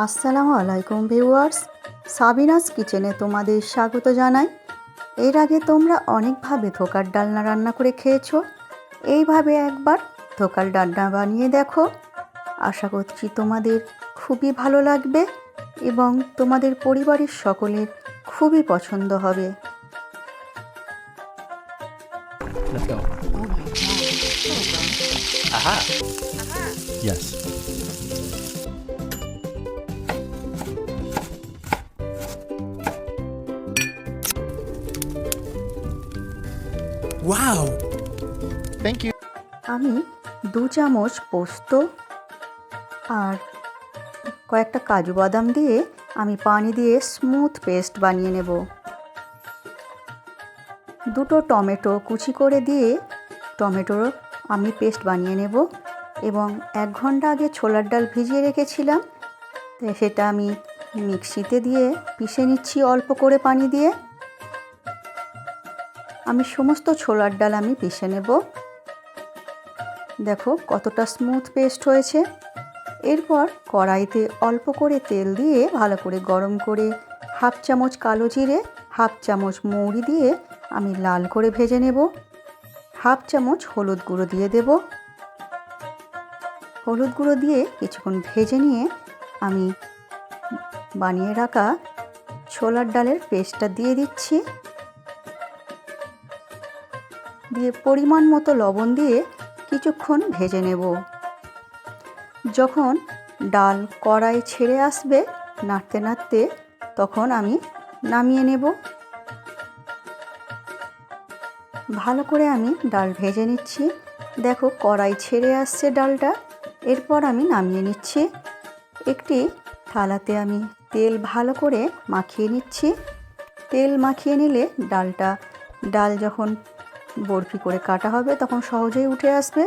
আসসালামু আলাইকুম viewers Sabinus কিচেনে তোমাদের স্বাগত জানাই এর আগে তোমরা অনেকভাবে ধোকার ডালনা রান্না করে খেয়েছো এইভাবে একবার ধোকার ডালনা বানিয়ে দেখো আশা করছি তোমাদের খুবই ভালো লাগবে এবং তোমাদের পরিবারের সকলের খুবই পছন্দ হবে Let's go. Oh my god. Aha. Yes. Wow. Thank you. আমি দু চামচ পোস্ত আর কয়েকটা কাজু বাদাম দিয়ে আমি পানি দিয়ে স্মুথ পেস্ট বানিয়ে নেব দুটো টমেটো কুচি করে দিয়ে টমেটোর আমি পেস্ট বানিয়ে নেব এবং এক ঘণ্টা আগে ছোলার ডাল ভিজিয়ে রেখেছিলাম তো সেটা আমি মিক্সিতে দিয়ে পিষে নিচ্ছি অল্প করে পানি দিয়ে আমি সমস্ত ছোলার ডাল আমি পিষে নেব। দেখো কতটা স্মুথ পেস্ট হয়েছে। এরপর কড়াইতে অল্প করে তেল দিয়ে ভালো করে গরম করে হাফ চামচ কালো জিরে, হাফ চামচ মৌরি দিয়ে আমি লাল করে ভেজে নেব। হাফ চামচ হলুদ গুঁড়ো দিয়ে দেব। হলুদ গুঁড়ো দিয়ে কিছুক্ষণ ভেজে নিয়ে আমি বানিয়ে রাখা ছোলার ডালের পেস্টটা দিয়ে দিচ্ছি। দিয়ে পরিমাণ মতো লবণ দিয়ে কিছুক্ষণ ভেজে নেব। যখন ডাল কড়াই ছেড়ে আসবে নাড়তে নাড়তে, তখন আমি নামিয়ে নেব। ভালো করে আমি ডাল ভেজে নিচ্ছি। দেখো কড়াই ছেড়ে আসছে ডালটা। এরপর আমি নামিয়ে নিচ্ছি। একটি থালাতে আমি তেল ভালো করে মাখিয়ে নিচ্ছি। তেল মাখিয়ে নিলে ডালটা, ডাল যখন বরফি করে কাটা হবে, তখন সহজেই উঠে আসবে।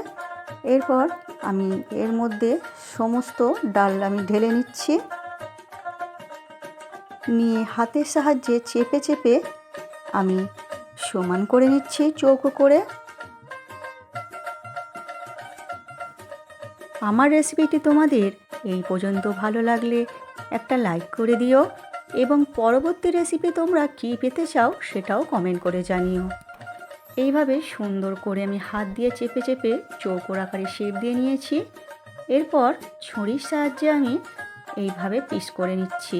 এরপর আমি এর মধ্যে সমস্ত ডাল আমি ঢেলে নিচ্ছি। নিয়ে হাতের সাহায্যে চেপে চেপে আমি সমান করে নিচ্ছি চৌকো করে। আমার রেসিপিটি তোমাদের এই পর্যন্ত ভালো লাগলে একটা লাইক করে দিও এবং পরবর্তী রেসিপি তোমরা কী পেতে চাও সেটাও কমেন্ট করে জানিও। এইভাবে সুন্দর করে আমি হাত দিয়ে চেপে চেপে চৌকোর আকারে শেপ দিয়ে নিয়েছি। এরপর ছুরির সাহায্যে আমি এইভাবে পিস করে নিচ্ছি।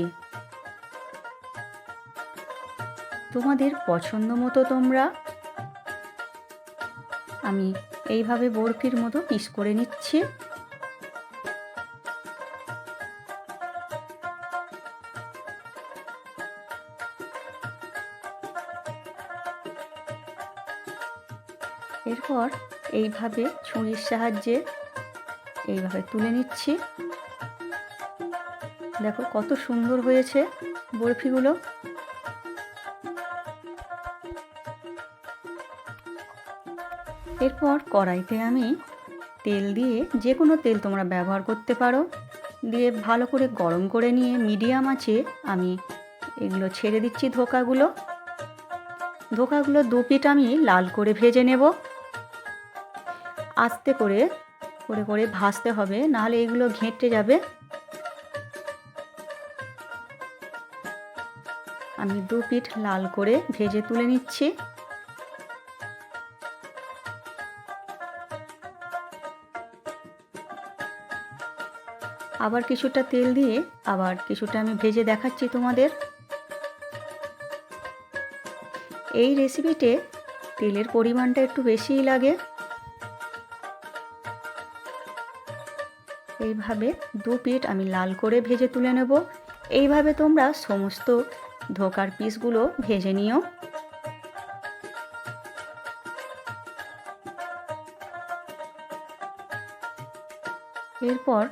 তোমাদের পছন্দ মতো তোমরা আমি এইভাবে বরফির মতো পিস করে নিচ্ছি। এরপর এইভাবে ছুরির সাহায্যে এইভাবে তুলে নিচ্ছি। দেখো কত সুন্দর হয়েছে বরফিগুলো। এরপর কড়াইতে আমি তেল দিয়ে যে কোনো তেল তোমরা ব্যবহার করতে পারো। দিয়ে ভালো করে গরম করে নিয়ে মিডিয়াম আছে আমি এগুলো ছেড়ে দিচ্ছি ধোকাগুলো। ধোকাগুলো দু পিঠ আমি লাল করে ভেজে নেব। আস্তে করে করে করে ভাজতে হবে, নাহলে এগুলো ঘেঁটে যাবে। আমি দু পিঠ লাল করে ভেজে তুলে নিচ্ছি। আবার কিছুটা তেল দিয়ে, আবার কিছুটা আমি ভেজে দেখাচ্ছি তোমাদের। এই রেসিপিতে তেলের পরিমাণটা একটু বেশিই লাগে। এইভাবে দু পিঠ আমি লাল করে ভেজে তুলে নেব। এইভাবে তোমরা সমস্ত ধোকার পিসগুলো ভেজে নিও। এরপর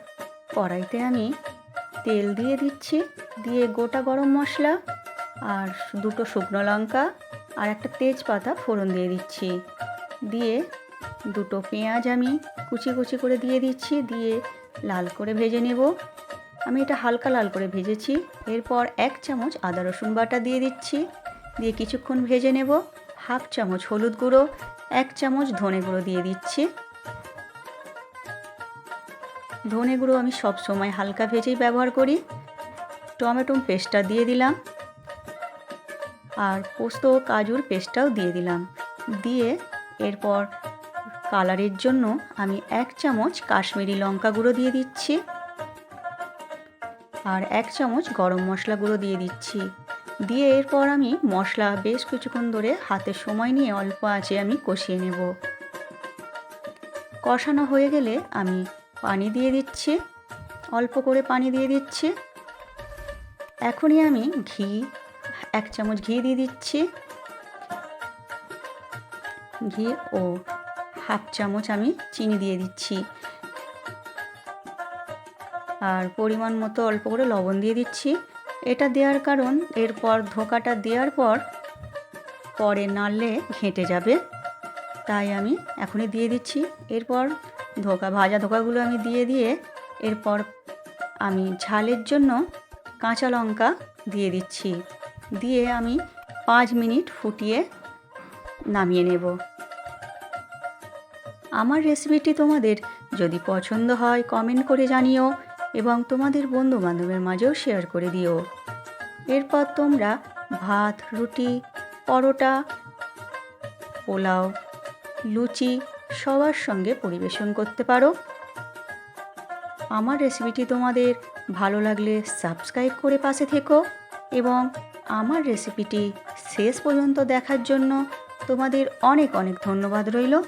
কড়াইতে আমি তেল দিয়ে দিচ্ছি, দিয়ে গোটা গরম মশলা আর দুটো শুকনো লঙ্কা আর একটা তেজপাতা ফোড়ন দিয়ে দিচ্ছি। দিয়ে দুটো পেঁয়াজ আমি কুচি কুচি করে দিয়ে দিচ্ছি, দিয়ে লাল করে ভেজে নেব। আমি এটা হালকা লাল করে ভেজেছি। এরপর এক চামচ আদা রসুন বাটা দিয়ে দিচ্ছি। দিয়ে কিছুক্ষণ ভেজে নেব। হাফ চামচ হলুদ গুঁড়ো, এক চামচ ধনে গুঁড়ো দিয়ে দিচ্ছি। ধনে গুঁড়ো আমি সব সময় হালকা ভেজেই ব্যবহার করি। টমেটো পেস্টটা দিয়ে দিলাম। আর পোস্ত কাজুর পেস্টটাও দিয়ে দিলাম। দিয়ে এরপর কালারের জন্য আমি এক চামচ কাশ্মীরি লঙ্কা গুঁড়ো দিয়ে দিচ্ছি। আর এক চামচ গরম মশলা গুঁড়ো দিয়ে দিচ্ছি। দিয়ে এরপর আমি মশলা বেশ কিছুক্ষণ ধরে হাতে সময় নিয়ে অল্প আঁচে আমি কষিয়ে নেব। কষানো হয়ে গেলে আমি পানি দিয়ে দিচ্ছি। অল্প করে পানি দিয়ে দিচ্ছি। এখনই আমি ঘি, এক চামচ ঘি দিয়ে দিচ্ছি। ঘি ও হাফ চামচ আমি চিনি দিয়ে দিচ্ছি। আর পরিমাণ মতো অল্প করে লবণ দিয়ে দিচ্ছি। এটা দেওয়ার কারণ, এরপর ধোকাটা দেওয়ার পর পরে নাড়লে ঘেঁটে যাবে। তাই আমি এখনই দিয়ে দিচ্ছি। এরপর ধোকা, ভাজা ধোকাগুলো আমি দিয়ে দিয়ে এরপর আমি ঝালের জন্য কাঁচা লঙ্কা দিয়ে দিচ্ছি। দিয়ে আমি পাঁচ মিনিট ফুটিয়ে নামিয়ে নেব। আমার রেসিপিটি তোমাদের যদি পছন্দ হয় কমেন্ট করে জানিও এবং তোমাদের বন্ধু বান্ধবের মাঝেও শেয়ার করে দিও। এরপর তোমরা ভাত, রুটি, পরোটা, পোলাও, লুচি সবার সঙ্গে পরিবেশন করতে পারো। আমার রেসিপিটি তোমাদের ভালো লাগলে সাবস্ক্রাইব করে পাশে থেকো এবং আমার রেসিপিটি শেষ পর্যন্ত দেখার জন্য তোমাদের অনেক অনেক ধন্যবাদ রইল।